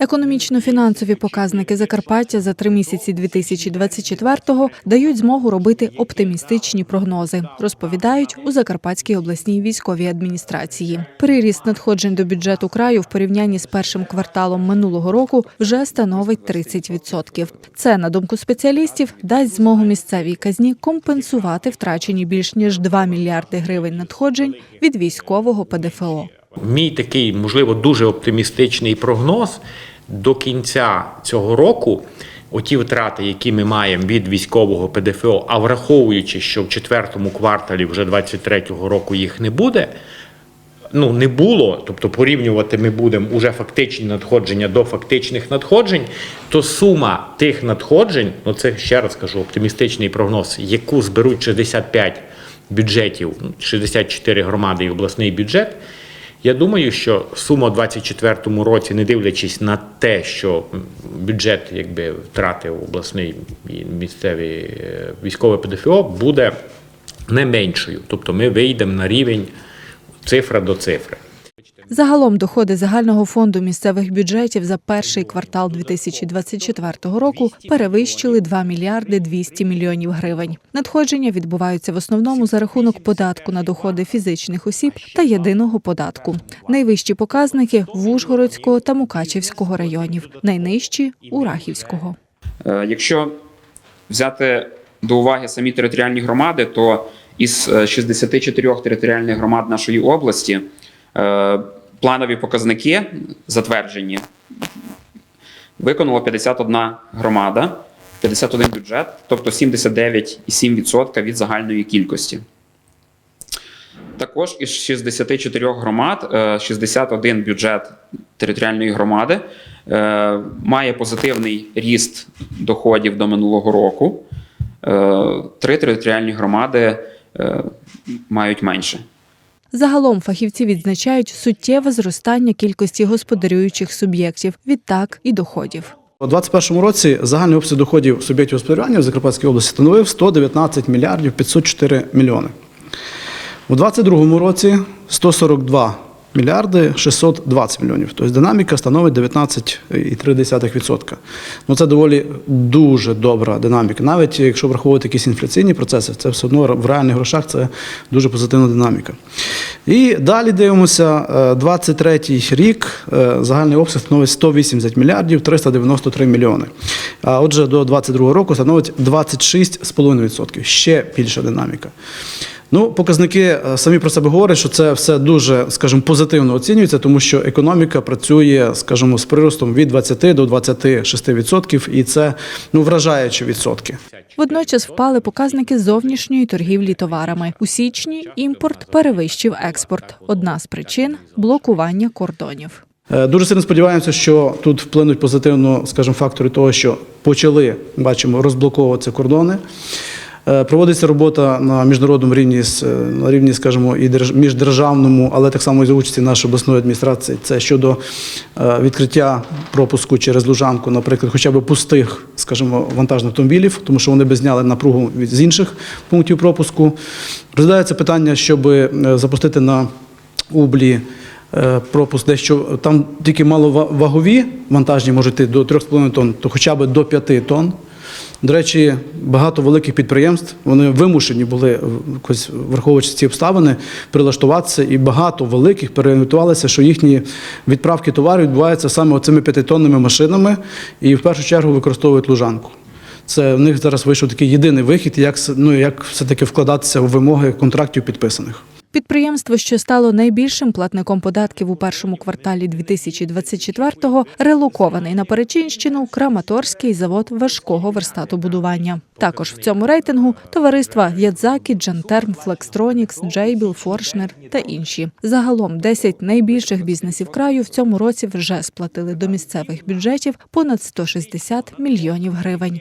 Економічно-фінансові показники Закарпаття за три місяці 2024-го дають змогу робити оптимістичні прогнози, розповідають у Закарпатській обласній військовій адміністрації. Приріст надходжень до бюджету краю в порівнянні з першим кварталом минулого року вже становить 30%. Це, на думку спеціалістів, дасть змогу місцевій казні компенсувати втрачені більш ніж 2 мільярди гривень надходжень від військового ПДФО. Мій такий, можливо, дуже оптимістичний прогноз до кінця цього року. Оті втрати, які ми маємо від військового ПДФО, а враховуючи, що в четвертому кварталі вже 23-го року їх не буде. Ну, не було, тобто порівнювати ми будемо уже фактичні надходження до фактичних надходжень, то сума тих надходжень, ну це ще раз кажу, оптимістичний прогноз, яку зберуть 65 бюджетів, ну, 64 громади і обласний бюджет. Я думаю, що сума у 2024 році, не дивлячись на те, що бюджет якби втратив обласний і місцевий е, військове ПДФО, буде не меншою. Тобто ми вийдемо на рівень цифра до цифри. Загалом доходи загального фонду місцевих бюджетів за перший квартал 2024 року перевищили 2 мільярди 200 мільйонів гривень. Надходження відбуваються в основному за рахунок податку на доходи фізичних осіб та єдиного податку. Найвищі показники в Ужгородського та Мукачівського районів, найнижчі у Рахівського. Е, Якщо взяти до уваги самі територіальні громади, то із е, 64 територіальних громад нашої області е, планові показники затверджені виконала 51 громада, 51 бюджет, тобто 79,7% від загальної кількості. Також із 64 громад е, 61 бюджет територіальної громади е, має позитивний ріст доходів до минулого року. Е, Три територіальні громади е, мають менше. Загалом фахівці відзначають суттєве зростання кількості господарюючих суб'єктів, відтак і доходів. У 2021 році загальний обсяг доходів суб'єктів господарювання в Закарпатській області становив 119 мільярдів 504 мільйони. У 2022 році 142 мільярди 620 мільйонів. Тобто динаміка становить 19,3%. Ну, це доволі дуже добра динаміка. Навіть якщо враховувати якісь інфляційні процеси, це все одно в реальних грошах це дуже позитивна динаміка. І далі дивимося, е, 23 рік е, загальний обсяг становить 180 мільярдів 393 мільйони. А отже, до 22 року становить 26,5%. Ще більша динаміка. Ну, показники е, самі про себе говорять, що це все дуже, скажімо, позитивно оцінюється, тому що економіка працює, скажімо, з приростом від 20 до 26%, і це ну вражаючі відсотки. Водночас впали показники зовнішньої торгівлі товарами. У січні імпорт перевищив експорт. Одна з причин блокування кордонів. Е, Дуже сильно сподіваємося, що тут вплинуть позитивно, скажімо, фактори того, що почали бачимо розблоковуватися кордони. Е, Проводиться робота на міжнародному рівні, е, на рівні, скажімо, і держ- міждержавному, але так само і за участі нашої обласної адміністрації. Це щодо е, відкриття пропуску через Лужанку, наприклад, хоча б пустих, скажімо, вантажних автомобілів, тому що вони би зняли напругу з інших пунктів пропуску. Розглядається питання, щоб запустити на Ублі пропуск дещо там тільки маловагові вантажні можуть йти до 3,5 тонн, то хоча б до 5 тонн. До речі, багато великих підприємств вони вимушені були якось враховуючи ці обставини прилаштуватися, і багато великих переорієнтувалися, що їхні відправки товарів відбуваються саме цими п'ятитонними машинами, і в першу чергу використовують лужанку. Це в них зараз вийшов такий єдиний вихід, як ну як все таки вкладатися в вимоги контрактів підписаних. Підприємство, що стало найбільшим платником податків у першому кварталі 2024-го, релокований на Перечинщину Краматорський завод важкого верстатобудування. Також в цьому рейтингу товариства Ядзакі, Джантерм, Флекстронікс, Джейбіл, Форшнер та інші. Загалом 10 найбільших бізнесів краю в цьому році вже сплатили до місцевих бюджетів понад 160 мільйонів гривень.